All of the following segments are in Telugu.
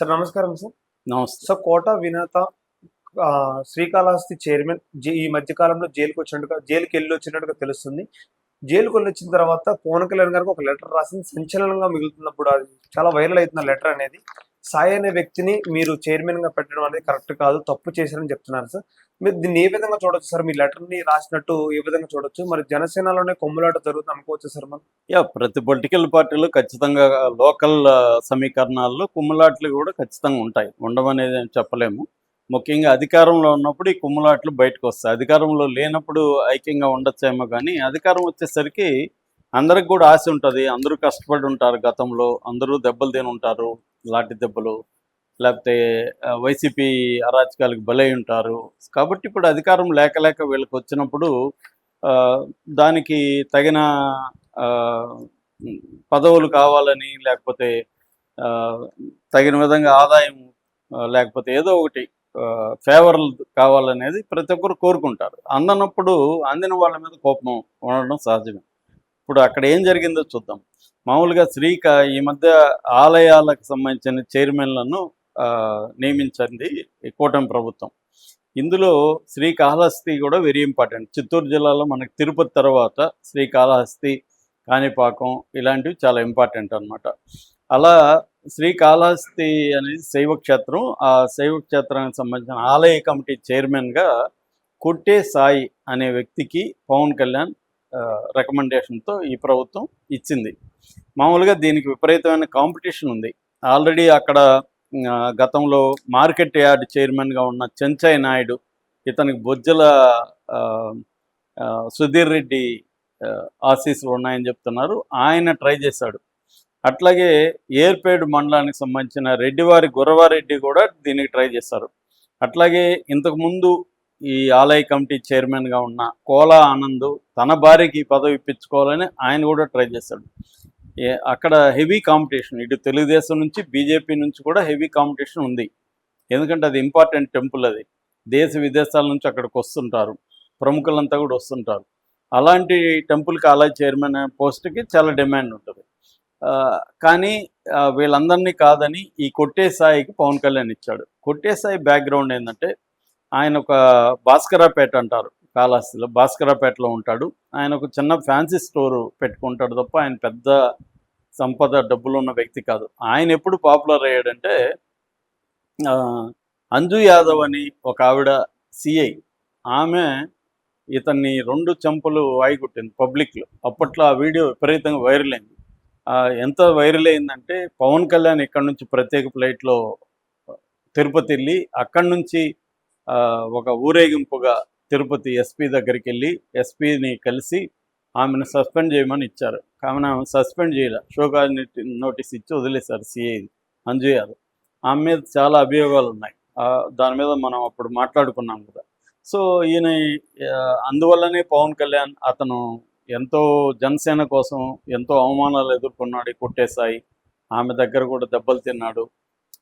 సార్ నమస్కారం సార్. నమస్తే. సో కోట వినేత శ్రీకాళహస్తి చైర్మన్ జే- ఈ మధ్య కాలంలో జైలుకి వచ్చినట్టుగా జైలుకి వెళ్ళి వచ్చినట్టుగా తెలుస్తుంది. జైలుకి వెళ్ళి వచ్చిన తర్వాత పవన్ కళ్యాణ్ గారికి ఒక లెటర్ రాసింది. సంచలనంగా మిగులుతున్నప్పుడు అది చాలా వైరల్ అవుతున్న లెటర్ అనేది. సాయి అనే వ్యక్తిని మీరు చైర్మన్గా పెట్టడం అనేది కరెక్ట్ కాదు. తప్పు చేశారని చెప్తున్నారు సార్. మీరు దీన్ని ఏ విధంగా చూడొచ్చు సార్? మీ లెటర్ని రాసినట్టు ఏ విధంగా చూడొచ్చు? మరి జనసేనలోనే కొమ్ములాట జరుగుతుంది అనుకోవచ్చు సార్ మనం యా ప్రతి పొలిటికల్ పార్టీలు ఖచ్చితంగా లోకల్ సమీకరణాల్లో కుమ్ములాట్లు కూడా ఖచ్చితంగా ఉంటాయి. ఉండమనేది చెప్పలేము. ముఖ్యంగా అధికారంలో ఉన్నప్పుడు ఈ కుమ్ములాట్లు బయటకు వస్తాయి. అధికారంలో లేనప్పుడు ఐక్యంగా ఉండొచ్చేమో కానీ అధికారం వచ్చేసరికి అందరికి కూడా ఆశ ఉంటుంది. అందరూ కష్టపడి ఉంటారు గతంలో. అందరూ దెబ్బలు తిని ఉంటారు. లాంటి దెబ్బలు లేకపోతే వైసీపీ అరాచకాలకు బలై ఉంటారు. కాబట్టి ఇప్పుడు అధికారం లేక లేక వీళ్ళకి వచ్చినప్పుడు ఆ, దానికి తగిన పదవులు కావాలని లేకపోతే ఆ, తగిన విధంగా ఆదాయం లేకపోతే ఏదో ఒకటి ఫేవర్లు కావాలనేది ప్రతి ఒక్కరు కోరుకుంటారు. అందనప్పుడు అందిన వాళ్ళ మీద కోపం ఉండడం సహజమే. ఇప్పుడు అక్కడ ఏం జరిగిందో చూద్దాం. మామూలుగా శ్రీక ఈ మధ్య ఆలయాలకు సంబంధించిన చైర్మన్లను ఆ, నియమించింది కూటమి ప్రభుత్వం. ఇందులో శ్రీకాళహస్తి కూడా వెరీ ఇంపార్టెంట్. చిత్తూరు జిల్లాలో మనకి తిరుపతి తర్వాత శ్రీకాళహస్తి కాణిపాకం ఇలాంటివి చాలా ఇంపార్టెంట్ అన్నమాట. అలా శ్రీకాళహస్తి అనేది శైవ క్షేత్రం ఆ శైవ క్షేత్రానికి సంబంధించిన ఆలయ కమిటీ చైర్మన్గా కొట్టే సాయి అనే వ్యక్తికి పవన్ కళ్యాణ్ రికమెండేషన్తో ఈ ప్రభుత్వం ఇచ్చింది. మామూలుగా దీనికి విపరీతమైన కాంపిటీషన్ ఉంది. ఆల్రెడీ అక్కడ గతంలో మార్కెట్ యార్డ్ చైర్మన్గా ఉన్న చెంచయ్య నాయుడు ఇతనికి బొజ్జల సుధీర్ రెడ్డి ఆశీస్సులు ఉన్నాయని చెప్తున్నారు. ఆయన ట్రై చేశాడు. అట్లాగే ఏర్పేడు మండలానికి సంబంధించిన రెడ్డివారి గురవారెడ్డి కూడా దీనికి ట్రై చేశారు అట్లాగే ఇంతకుముందు ఈ ఆలయ కమిటీ చైర్మన్గా ఉన్న కోలా ఆనంద్ తన భార్యకి పదవి ఇప్పించుకోవాలని ఆయన కూడా ట్రై చేశాడు అక్కడ హెవీ కాంపిటీషన్ ఇటు తెలుగుదేశం నుంచి బీజేపీ నుంచి కూడా హెవీ కాంపిటీషన్ ఉంది. ఎందుకంటే అది ఇంపార్టెంట్ టెంపుల్ అది. దేశ విదేశాల నుంచి అక్కడికి వస్తుంటారు. ప్రముఖులంతా కూడా వస్తుంటారు. అలాంటి టెంపుల్కి ఆలయ చైర్మన్ పోస్ట్కి చాలా డిమాండ్ ఉంటుంది. కానీ వీళ్ళందరినీ కాదని ఈ కొట్టే సాయికి పవన్ కళ్యాణ్ ఇచ్చాడు. కొట్టే సాయి బ్యాక్గ్రౌండ్ ఏంటంటే ఆయన ఒక భాస్కరాపేట అంటారు కాళహస్తిలో. భాస్కరాపేటలో ఉంటాడు. ఆయన ఒక చిన్న ఫ్యాన్సీ స్టోర్ పెట్టుకుంటాడు తప్ప ఆయన పెద్ద సంపద డబ్బులు ఉన్న వ్యక్తి కాదు. ఆయన ఎప్పుడు పాపులర్ అయ్యాడంటే ఆ, అంజు యాదవ్ అని ఒక ఆవిడ సిఐ. ఆమె ఇతన్ని రెండు చెంపలు వాయిగుట్టింది పబ్లిక్లో. అప్పట్లో ఆ వీడియో విపరీతంగా వైరల్ అయింది. ఎంత వైరల్ అయిందంటే పవన్ కళ్యాణ్ ఇక్కడ నుంచి ప్రత్యేక ఫ్లైట్లో తిరుపతి వెళ్ళి అక్కడి నుంచి ఒక ఊరేగింపుగా తిరుపతి ఎస్పీ దగ్గరికి వెళ్ళి ఎస్పీని కలిసి ఆమెను సస్పెండ్ చేయమని ఇచ్చారు. కావున ఆమె సస్పెండ్ చేయలే. షోకాజ్ నోటీస్ ఇచ్చి వదిలేశారు సిఐది అంజు యాదవ్. ఆమె మీద చాలా అభియోగాలు ఉన్నాయి. దాని మీద మనం అప్పుడు మాట్లాడుకున్నాం కదా. సో ఈయన అందువల్లనే పవన్ కళ్యాణ్ అతను ఎంతో జనసేన కోసం ఎంతో అవమానాలు ఎదుర్కొన్నాడు కొట్టేశాయి. కొట్టేసాయి ఆమె దగ్గర కూడా దెబ్బలు తిన్నాడు.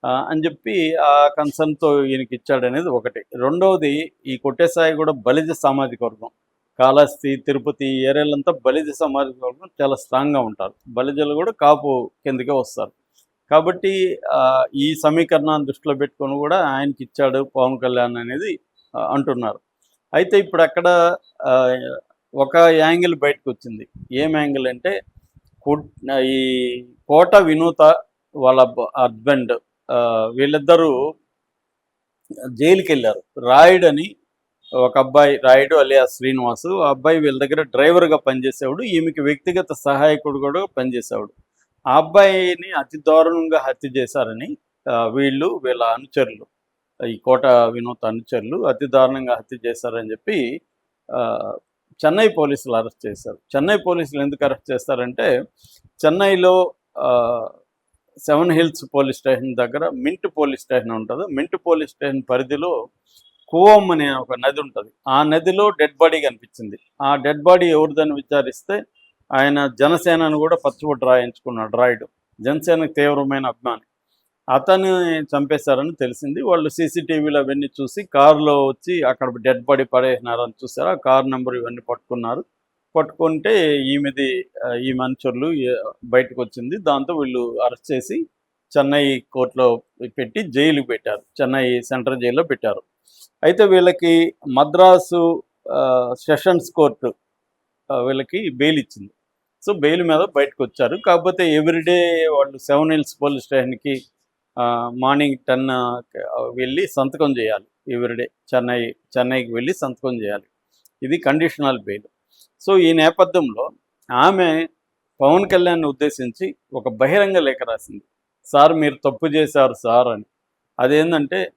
ఆ, అని చెప్పి ఆ కన్సర్న్తో ఈయనకి ఇచ్చాడు అనేది ఒకటి. రెండవది ఈ కొట్టేసాయి కూడా బలిజ సామాజిక వర్గం. కాళహస్తి తిరుపతి ఏరియాలంతా బలిజ సామాజిక వర్గం చాలా స్ట్రాంగ్గా ఉంటారు. బలిజలు కూడా కాపు కిందకే వస్తారు. కాబట్టి ఆ, ఈ సమీకరణాన్ని దృష్టిలో పెట్టుకొని కూడా ఆయనకి ఇచ్చాడు పవన్ కళ్యాణ్ అనేది అంటున్నారు. అయితే ఇప్పుడు అక్కడ ఆ, ఒక యాంగిల్ బయటకు వచ్చింది. ఏం యాంగిల్ అంటే ఈ కోట వినూత వాళ్ళ హస్బెండ్ వీళ్ళిద్దరూ జైలుకి వెళ్ళారు రాయుడు అని ఒక అబ్బాయి రాయుడు అలియా శ్రీనివాసు ఆ అబ్బాయి వీళ్ళ దగ్గర డ్రైవర్గా పనిచేసేవాడు ఈమెకి వ్యక్తిగత సహాయకుడు కూడా పనిచేసేవాడు. ఆ అబ్బాయిని అతి దారుణంగా హత్య చేశారని వీళ్ళు వీళ్ళ అనుచరులు ఈ కోట వినోద్ అనుచరులు అతి దారుణంగా హత్య చేశారని చెప్పి చెన్నై పోలీసులు అరెస్ట్ చేశారు. చెన్నై పోలీసులు ఎందుకు అరెస్ట్ చేస్తారంటే చెన్నైలో ఆ, సెవెన్ హిల్స్ పోలీస్ స్టేషన్ దగ్గర మింట్ పోలీస్ స్టేషన్ ఉంటుంది. మింట్ పోలీస్ స్టేషన్ పరిధిలో కువం అనే ఒక నది ఉంటుంది. ఆ నదిలో డెడ్ బాడీ కనిపించింది. ఆ డెడ్ బాడీ ఎవరిదని విచారిస్తే ఆయన జనసేనను కూడా పచ్చబొట్టు రాయించుకున్నాడు రాయుడు. జనసేనకు తీవ్రమైన అభిమాని. అతన్ని చంపేశారని తెలిసింది. వాళ్ళు సీసీటీవీలు అవన్నీ చూసి కారులో వచ్చి అక్కడ డెడ్ బాడీ పడేసినారని చూసారు ఆ కార్ నెంబర్ ఇవన్నీ పట్టుకున్నారు. పట్టుకుంటే ఈమెది ఈ మనుషులు బయటకు వచ్చింది. దాంతో వీళ్ళు అరెస్ట్ చేసి చెన్నై కోర్టులో పెట్టి జైలుకి పెట్టారు. చెన్నై సెంట్రల్ జైల్లో పెట్టారు. అయితే వీళ్ళకి మద్రాసు సెషన్స్ కోర్టు వీళ్ళకి బెయిల్ ఇచ్చింది. సో బెయిల్ మీద బయటకు వచ్చారు. కాకపోతే ఎవ్రీడే వాళ్ళు సెవెన్ హిల్స్ పోలీస్ స్టేషన్కి మార్నింగ్ టెన్ వెళ్ళి సంతకం చేయాలి. ఎవ్రీడే చెన్నై చెన్నైకి వెళ్ళి సంతకం చేయాలి. ఇది కండిషనల్ బెయిల్. సో ఈ నేపథ్యంలో ఆమె పవన్ కళ్యాణ్ ఉద్దేశించి ఒక బహిరంగ లేఖ రాసింది. సార్ మీరు తప్పు చేశారు సార్ అని. అదేంటంటే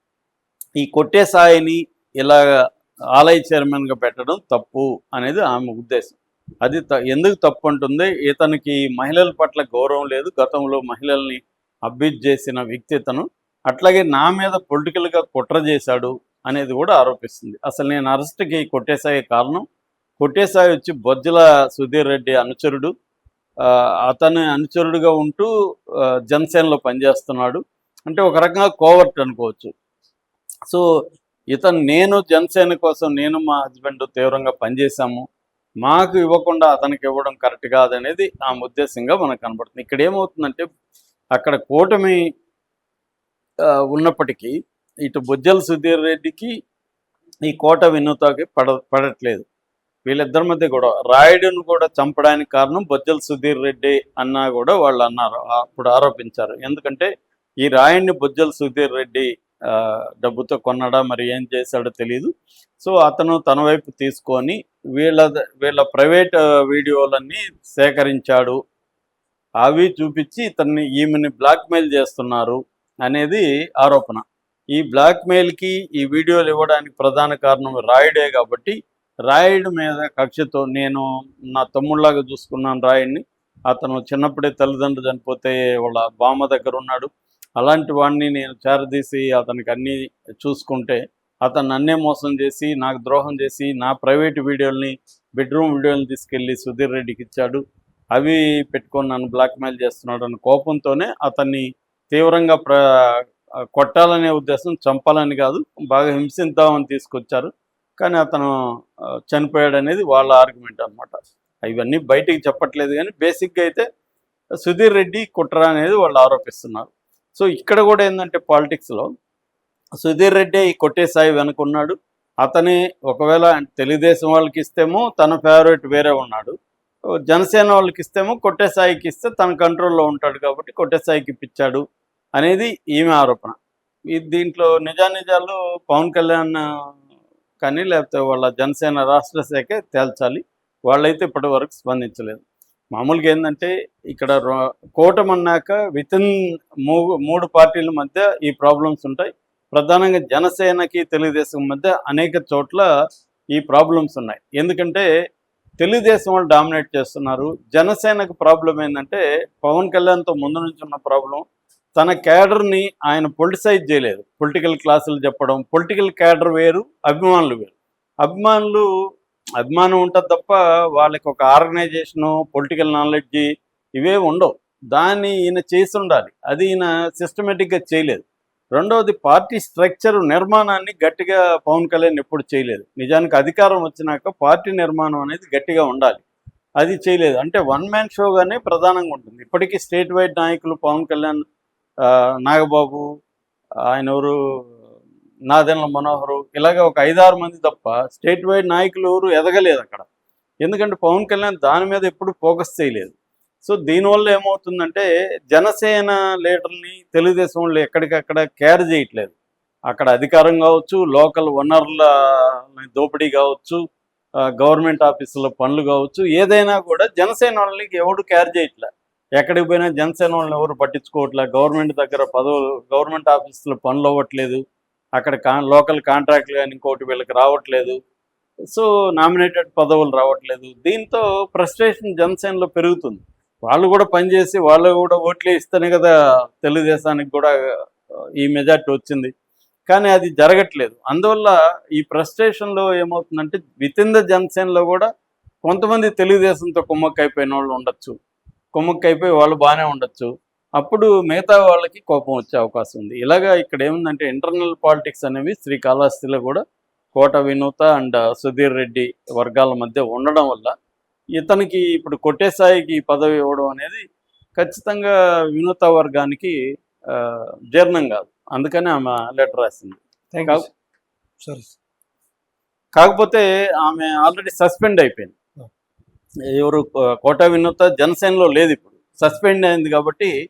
ఈ కొట్టే సాయిని ఇలా ఆలయ చైర్మన్గా పెట్టడం తప్పు అనేది ఆమె ఉద్దేశం. అది త- ఎందుకు తప్పు అంటుంది? ఇతనికి మహిళల పట్ల గౌరవం లేదు. గతంలో మహిళల్ని అబ్యూజ్ చేసిన వ్యక్తి ఇతను అట్లాగే నా మీద పొలిటికల్గా కుట్ర చేశాడు అనేది కూడా ఆరోపిస్తుంది. అసలు నేను అరెస్ట్కి కొట్టేసాయి కారణం? కొట్టేసాయి వచ్చి బొజ్జల సుధీర్ రెడ్డి అనుచరుడు. ఆ, అతని అనుచరుడుగా ఉంటూ జనసేనలో పనిచేస్తున్నాడు. అంటే ఒక రకంగా కోవర్ట్ అనుకోవచ్చు. సో ఇతను నేను జనసేన కోసం నేను మా హస్బెండ్ తీవ్రంగా పనిచేశాము. మాకు ఇవ్వకుండా అతనికి ఇవ్వడం కరెక్ట్ కాదనేది ఆ ఉద్దేశంగా మనకు కనబడుతుంది. ఇక్కడ ఏమవుతుందంటే అక్కడ కూటమి ఆ, ఉన్నప్పటికీ ఇటు బుజ్జల సుధీర్ రెడ్డికి ఈ కోట వినూతకి పడ పడట్లేదు. వీళ్ళిద్దరి మధ్య గొడవ. రాయుడును కూడా చంపడానికి కారణం బొజ్జల సుధీర్ రెడ్డి అన్నా కూడా వాళ్ళు అన్నారు. అప్పుడు ఆరోపించారు. ఎందుకంటే ఈ రాయుడిని బొజ్జల సుధీర్ రెడ్డి ఆ, డబ్బుతో కొన్నాడా మరి ఏం చేశాడో తెలియదు సో అతను తన వైపు తీసుకొని వీళ్ళ వీళ్ళ ప్రైవేట్ వీడియోలన్నీ సేకరించాడు. అవి చూపించి ఇతన్ని ఈమెని బ్లాక్మెయిల్ చేస్తున్నారు అనేది ఆరోపణ. ఈ బ్లాక్మెయిల్కి ఈ వీడియోలు ఇవ్వడానికి ప్రధాన కారణం రాయుడే కాబట్టి రాయుడు మీద కక్షతో నేను నా తమ్ముళ్ళలాగా చూసుకున్నాను రాయుడిని. అతను చిన్నప్పుడే తల్లిదండ్రులు చనిపోతే వాళ్ళ బామ్మ దగ్గర ఉన్నాడు. అలాంటి వాడిని నేను చేరదీసి అతనికి అన్నీ చూసుకుంటే అతను నన్నే మోసం చేసి నాకు ద్రోహం చేసి నా ప్రైవేట్ వీడియోల్ని బెడ్రూమ్ వీడియోని తీసుకెళ్ళి సుధీర్ రెడ్డికి ఇచ్చాడు. అవి పెట్టుకొని నన్ను బ్లాక్మెయిల్ చేస్తున్నాడు అన్న కోపంతోనే అతన్ని తీవ్రంగా ప్ర కొట్టాలనే ఉద్దేశం చంపాలని కాదు బాగా హింసిద్దామని తీసుకొచ్చారు. కానీ అతను చనిపోయాడు అనేది వాళ్ళ ఆర్గ్యుమెంట్ అనమాట ఇవన్నీ బయటికి చెప్పట్లేదు కానీ బేసిక్గా అయితే సుధీర్ రెడ్డి కుట్ర అనేది వాళ్ళు ఆరోపిస్తున్నారు. సో ఇక్కడ కూడా ఏంటంటే పాలిటిక్స్లో సుధీర్ రెడ్డి ఈ కొట్టేసాయి వెనుకున్నాడు. అతని ఒకవేళ తెలుగుదేశం వాళ్ళకి ఇస్తేమో తన ఫేవరెట్ వేరే ఉన్నాడు. జనసేన వాళ్ళకి ఇస్తేమో కొట్టేసాయికి ఇస్తే తన కంట్రోల్లో ఉంటాడు కాబట్టి కొట్టేసాయికి ఇప్పించాడు అనేది ఈమె ఆరోపణ. దీంట్లో నిజానిజాలు పవన్ కళ్యాణ్ కానీ లేకపోతే వాళ్ళ జనసేన రాష్ట్ర శాఖ తేల్చాలి. వాళ్ళైతే ఇప్పటి వరకు స్పందించలేదు. మామూలుగా ఏంటంటే ఇక్కడ కూటమన్నాక వితిన్ అన్నాక విత్ ఇన్ మూడు పార్టీల మధ్య ఈ ప్రాబ్లమ్స్ ఉంటాయి. ప్రధానంగా జనసేనకి తెలుగుదేశం మధ్య అనేక చోట్ల ఈ ప్రాబ్లమ్స్ ఉన్నాయి. ఎందుకంటే తెలుగుదేశం వాళ్ళు డామినేట్ చేస్తున్నారు. జనసేనకు ప్రాబ్లం ఏంటంటే పవన్ కళ్యాణ్తో ముందు నుంచి ఉన్న ప్రాబ్లం తన క్యాడర్ని ఆయన పొలిటిసైజ్ చేయలేదు. పొలిటికల్ క్లాసులు చెప్పడం పొలిటికల్ క్యాడర్ వేరు అభిమానులు వేరు. అభిమానులు అభిమానం ఉంటుంది తప్ప వాళ్ళకి ఒక ఆర్గనైజేషను పొలిటికల్ నాలెడ్జి ఇవే ఉండవు. దాన్ని ఈయన చేసి ఉండాలి. అది ఈయన సిస్టమేటిక్గా చేయలేదు. రెండవది పార్టీ స్ట్రక్చర్ నిర్మాణాన్ని గట్టిగా పవన్ కళ్యాణ్ ఎప్పుడు చేయలేదు. నిజానికి అధికారం వచ్చినాక పార్టీ నిర్మాణం అనేది గట్టిగా ఉండాలి. అది చేయలేదు. అంటే వన్ మ్యాన్ షోగానే ప్రధానంగా ఉంటుంది. ఇప్పటికీ స్టేట్ వైడ్ నాయకులు పవన్ కళ్యాణ్ నాగబాబు ఆయన ఎవరు నాదెన్ల మనోహరు ఇలాగ ఒక ఐదారు మంది తప్ప స్టేట్ వైడ్ నాయకులు ఎవరు ఎదగలేదు అక్కడ. ఎందుకంటే పవన్ కళ్యాణ్ దాని మీద ఎప్పుడు ఫోకస్ చేయలేదు. సో దీనివల్ల ఏమవుతుందంటే జనసేన లీడర్ని తెలుగుదేశం వాళ్ళు ఎక్కడికక్కడ కేర్ చేయట్లేదు. అక్కడ అధికారం కావచ్చు లోకల్ వనరుల దోపిడీ కావచ్చు గవర్నమెంట్ ఆఫీసుల పనులు కావచ్చు ఏదైనా కూడా జనసేన వాళ్ళకి ఎవడు కేర్ చేయట్లే. ఎక్కడికి పోయినా జనసేన వాళ్ళని ఎవరు పట్టించుకోవట్లే. గవర్నమెంట్ దగ్గర పదవులు గవర్నమెంట్ ఆఫీసులో పనులు అవ్వట్లేదు. అక్కడ కా లోకల్ కాంట్రాక్ట్లు కానీ ఇంకోటి వీళ్ళకి రావట్లేదు. సో నామినేటెడ్ పదవులు రావట్లేదు. దీంతో ఫ్రస్ట్రేషన్ జనసేనలో పెరుగుతుంది. వాళ్ళు కూడా పనిచేసి వాళ్ళు కూడా ఓట్లు ఇస్తేనే కదా తెలుగుదేశానికి కూడా ఈ మెజార్టీ వచ్చింది. కానీ అది జరగట్లేదు. అందువల్ల ఈ ఫ్రస్ట్రేషన్లో ఏమవుతుందంటే విత్ ఇన్ ద జనసేనలో కూడా కొంతమంది తెలుగుదేశంతో కుమ్మక్కైపోయిన వాళ్ళు ఉండొచ్చు. కుమ్మక్కైపోయి వాళ్ళు బాగానే ఉండొచ్చు. అప్పుడు మిగతా వాళ్ళకి కోపం వచ్చే అవకాశం ఉంది. ఇలాగా ఇక్కడ ఏముందంటే ఇంటర్నల్ పాలిటిక్స్ అనేవి శ్రీకాళహస్తిలో కూడా కోట వినూత అండ్ సుధీర్ రెడ్డి వర్గాల మధ్య ఉండడం వల్ల ఇతనికి ఇప్పుడు కొట్టేసాయికి పదవి ఇవ్వడం అనేది ఖచ్చితంగా వినూత వర్గానికి జీర్ణం కాదు. అందుకని ఆమె లెటర్ రాసింది. సరే కాకపోతే ఆమె ఆల్రెడీ సస్పెండ్ అయిపోయింది. ఎవరు కో- కోటా వినూత జనసేనలో లేదు ఇప్పుడు. సస్పెండ్ అయింది కాబట్టి